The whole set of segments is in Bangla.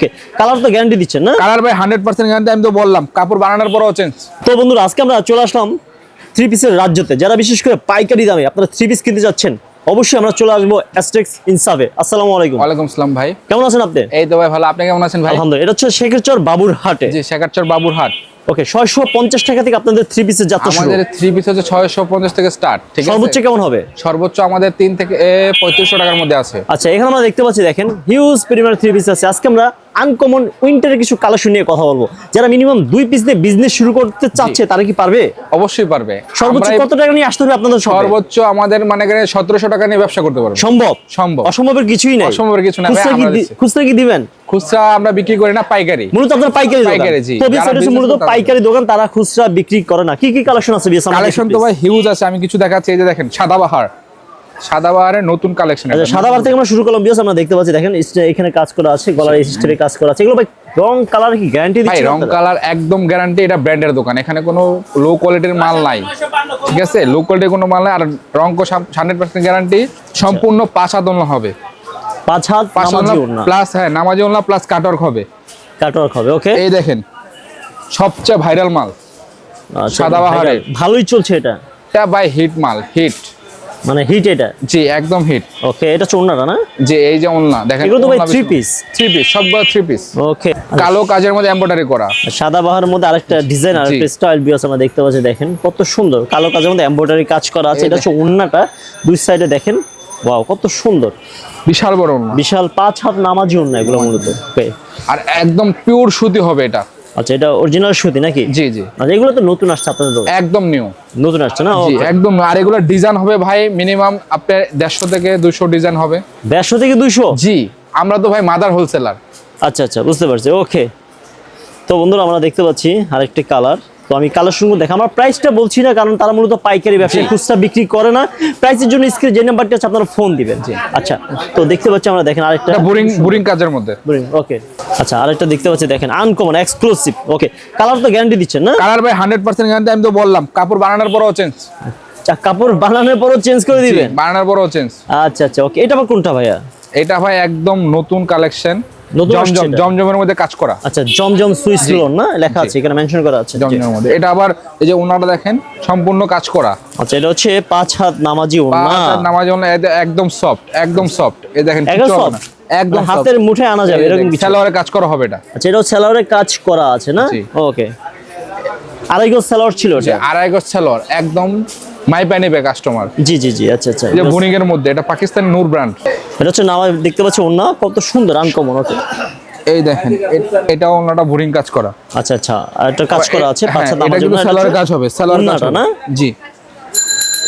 ওকে কালার তো গ্যারান্টি দিচ্ছেন না? কালার ভাই হান্ড্রেড পার্সেন্ট গ্যারান্টি আমি তো বললাম কাপড় বানানোর পরও চেঞ্জ তো বন্ধুরা আজকে আমরা চলে আসলাম থ্রি পিসের রাজ্যতে। যারা বিশেষ করে পাইকারি দামে আপনারা থ্রি পিস কিনতে যাচ্ছেন অবশ্যই আমরা চলে আসব অ্যাস্টেক্স ইনসাফে আসসালামু আলাইকুম। ওয়ালাইকুম আসসালাম ভাই। কেমন আছেন আপনি? এই তো ভাই ভালো। আপনি কেমন আছেন ভাই? আলহামদুলিল্লাহ। এটা হচ্ছে শেখেরচর বাবুর হাটে। জি শেখারচর বাবুর হাট। ওকে ছয়শো পঞ্চাশ টাকা থেকে আপনাদের থ্রি পিসের যাত্রা শুরু। আমাদের থ্রি পিস হচ্ছে ছয়শো পঞ্চাশ থেকে স্টার্ট ঠিক আছে? সর্বোচ্চ কেমন হবে? সর্বোচ্চ আমাদের তিন থেকে পঁয়ত্রিশশো টাকার মধ্যে আছে। আচ্ছা এখানে আমরা দেখতে পাচ্ছি দেখেন হিউজ থ্রি পিস আছে। আজকে আমরা আনকমন উইন্টারের কিছু কালেকশন নিয়ে কথা বলব। যারা মিনিমাম দুই পিস দিয়ে বিজনেস শুরু করতে চাচ্ছে তারা কি পারবে? অবশ্যই পারবে। সর্বোচ্চ কত টাকা নিয়ে আসতে হবে আপনাদের সর্বোচ্চ আমাদের মানে সতেরোশো টাকা নিয়ে ব্যবসা করতে পারব। সম্ভব? সম্ভব। অসম্ভবের কিছুই নাই। অসম্ভবের কিছু না, খুচরা কি দিবেন? খুচরা আমরা বিক্রি করি না পাইকারি। মূলত আপনার পাইকারি পাইকারি, জি। তো মূলত পাইকারি দোকান তারা খুচরা বিক্রি করে না। কি কি কালেকশন আছে? কালেকশন তো ভাই হিউজ আছে। আমি কিছু দেখাচ্ছি এই যে দেখেন সাদাবাহার সাদাবাহারের নতুন কালেকশন আচ্ছা সাদাবার থেকে আমরা শুরু করলাম বিএস আমরা দেখতে পাচ্ছি দেখেন এখানে কাজ করা আছে গলার এই কাজ করা আছে। এগুলো ভাই রং কালার কি গ্যারান্টি দিচ্ছে রং কালার একদম গ্যারান্টি এটা ব্র্যান্ডের দোকান। এখানে কোনো লো কোয়ালিটির মাল নাই। ঠিক আছে? লো কোয়ালিটির কোনো মাল নাই আর রং কো হান্ড্রেড পার্সেন্ট গ্যারান্টি সম্পূর্ণ পাঁচ হবে। পাঁচ হাত নামাজি প্লাস হ্যাঁ নামাজি ওলনা প্লাস কাটওয়ার্ক হবে। কাটওয়ার্ক হবে ওকে এই দেখেন সবচেয়ে ভাইরাল মাল আচ্ছা, সাদাবাহারের। ভালোই চলছে এটা। এটা বাই হিট মাল হিট মানে হিট এটা? জি একদম হিট ওকে এটা চোন্নাটা না? যে এই যে ওলনা দেখেন এগুলো তো ভাই থ্রি পিস থ্রি পিস সবগুলো থ্রি পিস ওকে কালো কাজের মধ্যে এমব্রয়ডারি করা। সাদা বাহার মধ্যে আরেকটা ডিজাইন আর জি। একটা স্টাইল বিয়াস আমরা দেখতে পাচ্ছি দেখেন কত সুন্দর। কালো কাজের মধ্যে এমব্রয়ডারি কাজ করা আছে এটা হচ্ছে ওন্নাটা দুই সাইডে দেখেন ওয়াও কত সুন্দর। বিশাল বড় ওলনা বিশাল পাঁচ হাত নামাজি ওন্না এগুলো মূলত. আর একদম পিওর সুতি হবে এটা। আচ্ছা এটা অরিজিনাল সুতি নাকি? জি জি। আচ্ছা এগুলো তো নতুন আসছে আপনাদের দোকানে। একদম নিউ নতুন আসছে না? জি একদম আর এগুলো ডিজাইন হবে ভাই মিনিমাম আপনার দেড়শো থেকে দুশো ডিজাইন হবে। দেড়শো থেকে দুইশো? জি আমরা তো ভাই মাদার হোলসেলার আচ্ছা আচ্ছা বুঝতে পারছি। ওকে তো বন্ধুরা আমরা দেখতে পাচ্ছি আরেকটি কালার তো আমি কালার শুরু দেখা আমার প্রাইসটা বলছি না কারণ তারা মূলত পাইকারি ব্যবসা জি। খুচরা বিক্রি করে না। প্রাইসের জন্য স্ক্রিন যে নাম্বারটি আছে আপনারা ফোন দিবেন। আচ্ছা তো দেখতে পাচ্ছি আমরা দেখেন আরেকটা বোরিং বোরিং কাজের মধ্যে। বোরিং ওকে আচ্ছা আরেকটা দেখতে পাচ্ছি দেখেন আনকমন এক্সক্লুসিভ ওকে কালার তো গ্যারান্টি দিচ্ছেন না? কালার ভাই হান্ড্রেড পার্সেন্ট গ্যারান্টি আমি তো বললাম কাপড় বানানোর পরও চেঞ্জ আচ্ছা কাপড় বানানোর পরও চেঞ্জ করে দিবেন? বানানোর পরও চেঞ্জ আচ্ছা আচ্ছা ওকে এটা আবার কোনটা ভাইয়া? এটা ভাই একদম নতুন কালেকশন এটা? জমজমের মধ্যে কাজ করা। আচ্ছা জমজম সুইস লোন না? লেখা আছে এখানে মেনশন করা আছে। জমজমের মধ্যে। এটা আবার এই যে ওনাটা দেখেন সম্পূর্ণ কাজ করা। আচ্ছা এটা হচ্ছে পাঁচ হাত নামাজি ওনা পাঁচ আর নামাজ ওনা একদম সফট একদম সফট এই দেখেন একদম কিচ্ছু হবে না। একদম মানে হাতের মুঠে আনা যাবে এরকম কিছু। সালোয়ারে কাজ করা হবে এটা। আচ্ছা এটাও সেলারে কাজ করা আছে না? ওকে আড়াই গজ সেলার ছিল যে এটা আড়াই গজ সালোয়ার একদম মাই পাই নেবে কাস্টমার জি জি জি আচ্ছা আচ্ছা। যে এর মধ্যে এটা পাকিস্তানি নূর ব্র্যান্ড এটা হচ্ছে নামা দেখতে পাচ্ছি ওনা কত সুন্দর আনকমন ওকে এই দেখেন এ- এটাও ওনাটা বোরিং কাজ করা। আচ্ছা আচ্ছা একটা কাজ করা আছে পাঁচ এটা কিন্তু এটা হচ্ছে কাজ হবে সালোয়ার কাজ না? জি।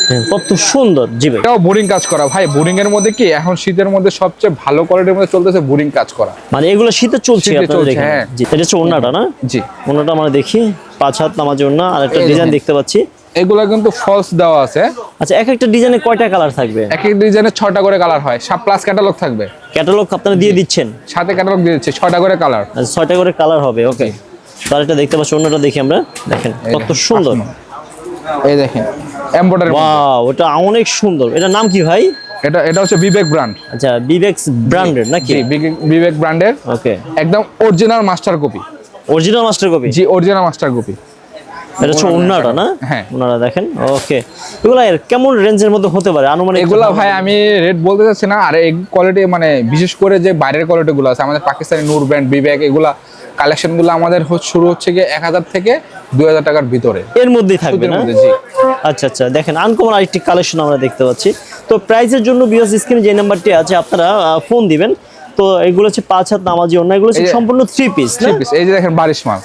হ্যাঁ, কত সুন্দর জি এটাও বোরিং কাজ করা। ভাই বোরিং এর মধ্যে কি এখন শীতের মধ্যে সবচেয়ে ভালো কোয়ালিটির মধ্যে চলতেছে বোরিং কাজ করা। মানে এগুলো শীতে চলছে আপনাদের চলছে, হ্যাঁ। জি এটা হচ্ছে ওনাটা না? জি। ওনাটা আমরা দেখি পাঁচ হাত নামাজি ওনা আর একটা ডিজাইন দেখতে পাচ্ছি। এগুলো কিন্তু ফলস দেওয়া আছে। আচ্ছা এক একটা ডিজাইনে কয়টা কালার থাকবে? এক এক ডিজাইনে ছটা করে কালার হয়। সব প্লাস ক্যাটালগ থাকবে। ক্যাটালগ আপনারা দিয়ে দিচ্ছেন? সাথে ক্যাটালগ দিয়ে দিচ্ছে ছটা করে কালার আচ্ছা, ছয়টা করে কালার হবে ওকে তার এটা দেখতে পাচ্ছি অন্যটা দেখি আমরা। দেখেন কত সুন্দর। এই দেখেন এমব্রয়ডারি ওয়াও এটা অনেক সুন্দর। এটার নাম কি ভাই? এটা এটা হচ্ছে বিবেক ব্র্যান্ড আচ্ছা বিবেক্স ব্র্যান্ডেড নাকি? বিবেক- বিবেক ব্র্যান্ডের ওকে একদম original master copy original master copy জি অরিজিনাল মাস্টার কপি এটা হচ্ছে ওন্নাটা না? হ্যাঁ। ওনারা দেখেন? ওকে। এগুলো এর কেমন রেঞ্জের মধ্যে হতে পারে? আনুমানিক এগুলা ভাই আমি রেট বলতে চাচ্ছি না আর এই কোয়ালিটি মানে বিশেষ করে যে বাইরের কোয়ালিটি গুলো আছে আমাদের পাকিস্তানি নূর ব্র্যান্ড বিবেক এগুলা কালেকশনগুলো আমাদের শুরু হচ্ছে গিয়ে এক হাজার থেকে দুই হাজার টাকার ভিতরে। এর মধ্যেই থাকবে না। আচ্ছা আচ্ছা। দেখেন আনকমন আরেকটি কালেকশন আমরা দেখতে পাচ্ছি। তো প্রাইসের জন্য বিএস স্ক্রিনে যে নাম্বারটি আছে আপনারা ফোন দিবেন। তো এগুলো হচ্ছে পাঁচ হাত নামাজি অন্য এগুলো হচ্ছে সম্পূর্ণ থ্রি পিস থ্রি পিস এই যে দেখেন বারিশ মাল।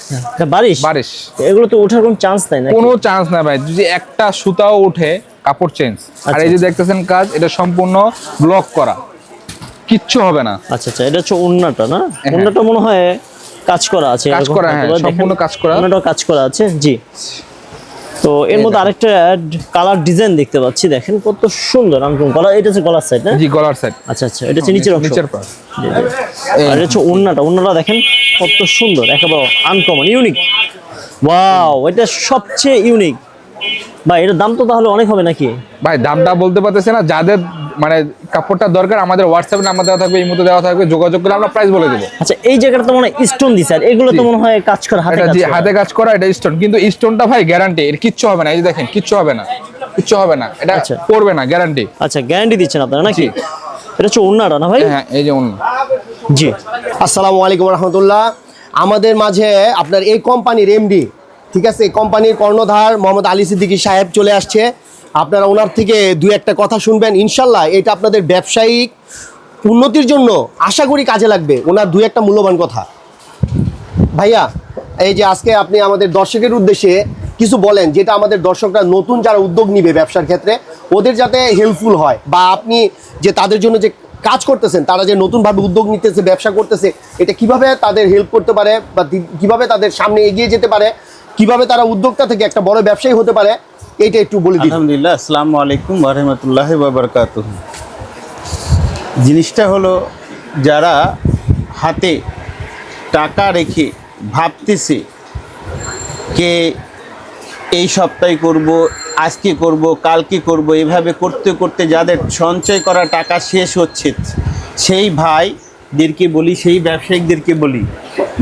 বারিশ? বারিশ। এগুলো তো ওঠার কোনো চান্স নাই না কোনো চান্স না ভাই। যদি একটা সুতাও ওঠে কাপড় চেঞ্জ আর আচ্ছা, এই যে দেখতেছেন কাজ এটা সম্পূর্ণ ব্লক করা। কিচ্ছু হবে না। আচ্ছা আচ্ছা এটা হচ্ছে ওন্নাটা না? ওন্নাটা মনে হয় কাজ করা আছে কাজ করা, হ্যাঁ, সম্পূর্ণ কাজ করা। ওন্নাটাও কাজ করা আছে জি। তো এর মধ্যে আরেকটা কালার ডিজাইন দেখতে পাচ্ছি দেখেন কত সুন্দর আনকমন গলা এটা হচ্ছে গলার সাইড না? জি গলার সাইড আচ্ছা আচ্ছা এটা হচ্ছে নিচের অংশ। নিচের পাশ। আর এটা হচ্ছে ওন্নাটা ওন্নাটা দেখেন কত সুন্দর একেবারে আনকমন ইউনিক ওয়াও এটা সবচেয়ে ইউনিক বা এটার দাম তো তাহলে অনেক হবে নাকি? ভাই দামটা বলতে পারতেছে না যাদের মানে কাপড়টা দরকার আমাদের হোয়াটসঅ্যাপে নাম্বার দেওয়া থাকবে এই মতো দেওয়া থাকবে যোগাযোগ করে আমরা প্রাইস বলে দেবো। আচ্ছা এই জায়গাটা তো মনে হয় স্টোন দিছে আর এগুলো তো মনে হয় কাজ করা হাতে কাজ যে করা। হাতে কাজ করা এটা স্টোন কিন্তু স্টোনটা ভাই গ্যারান্টি এর কিচ্ছু হবে না এই যে দেখেন কিচ্ছু হবে না কিচ্ছু হবে না। এটা আচ্ছা। পড়বে না গ্যারান্টি আচ্ছা গ্যারান্টি দিচ্ছেন আপনারা নাকি? এটা হচ্ছে অন্যটা না ভাই? হ্যাঁ এই যে অন্য জি। আসসালামু আলাইকুম রহমতুল্লাহ। আমাদের মাঝে আপনার এই কোম্পানির এমডি ঠিক আছে, কোম্পানির কর্ণধার মোহাম্মদ আলী সিদ্দিকী সাহেব চলে আসছে। আপনারা ওনার থেকে দু একটা কথা শুনবেন। ইনশাল্লাহ এটা আপনাদের ব্যবসায়িক উন্নতির জন্য আশা করি কাজে লাগবে। ওনার দু একটা মূল্যবান কথা। ভাইয়া, এই যে আজকে আপনি আমাদের দর্শকের উদ্দেশ্যে কিছু বলেন, যেটা আমাদের দর্শকরা নতুন যারা উদ্যোগ নিবে ব্যবসার ক্ষেত্রে, ওদের যাতে হেল্পফুল হয় বা আপনি যে তাদের জন্য যে কাজ করতেছেন, তারা যে নতুনভাবে উদ্যোগ নিতেছে, ব্যবসা করতেছে, এটা কীভাবে তাদের হেল্প করতে পারে বা কীভাবে তাদের সামনে এগিয়ে যেতে পারে, কীভাবে তারা উদ্যোক্তা থেকে একটা বড় ব্যবসায়ী হতে পারে, এইটা একটু বলে আলহামদুলিল্লাহ, আসসালামু আলাইকুম রহমতুল্লাহ বাবরকাত জিনিসটা হলো, যারা হাতে টাকা রেখে ভাবতেছে, কে এই সপ্তাহে করব আজকে করব কালকে করব, এভাবে করতে করতে যাদের সঞ্চয় করা টাকা শেষ হচ্ছে, সেই ভাইদেরকে বলি, সেই ব্যবসায়িকদেরকে বলি,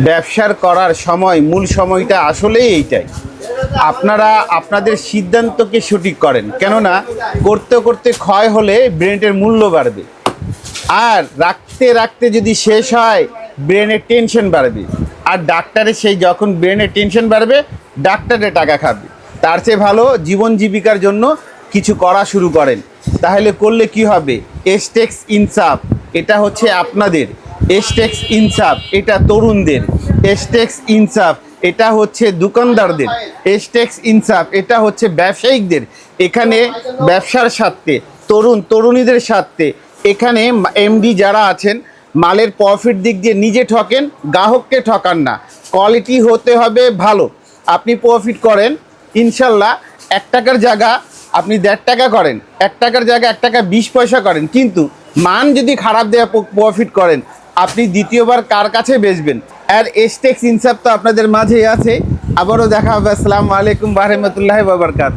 ব্যবসার করার সময়, মূল সময়টা আসলেই এইটাই। আপনারা আপনাদের সিদ্ধান্তকে সঠিক করেন, কেননা করতে করতে ক্ষয় হলে ব্রেনের মূল্য বাড়বে। আর রাখতে রাখতে যদি শেষ হয়, ব্রেনের টেনশন বাড়বে। আর ডাক্তারের সেই যখন ব্রেনের টেনশন বাড়বে ডাক্তারের টাকা খাবে। তার চেয়ে ভালো জীবন জীবিকার জন্য কিছু করা শুরু করেন। তাহলে করলে কি হবে? এসটেক্স ইনসাফ এটা হচ্ছে আপনাদের। এসটেক্স ইনসাফ এটা তরুণদের। এসটেক্স ইনসাফ এটা হচ্ছে দোকানদারদের। এসটেক্স ইনসাফ এটা হচ্ছে ব্যবসায়িকদের। এখানে ব্যবসার স্বার্থে, তরুণ, তরুণীদের স্বার্থে। এখানে এমডি যারা আছেন, মালের প্রফিট দিক দিয়ে নিজে ঠকেন, গ্রাহককে ঠকান না। কোয়ালিটি হতে হবে ভালো। আপনি প্রফিট করেন ইনশাল্লাহ এক টাকার জায়গা আপনি দেড় টাকা করেন, এক টাকার জায়গা এক টাকা বিশ পয়সা করেন। কিন্তু মান যদি খারাপ দেওয়া প্রফিট করেন, আপনি দ্বিতীয়বার কার কাছে বেচবেন? আর এসটেক্স ইনসাফ তো আপনাদের মাঝেই আছে। আবারও দেখা হবে। আসসালামু আলাইকুম বারহমতুল্লাহ বাবরকাত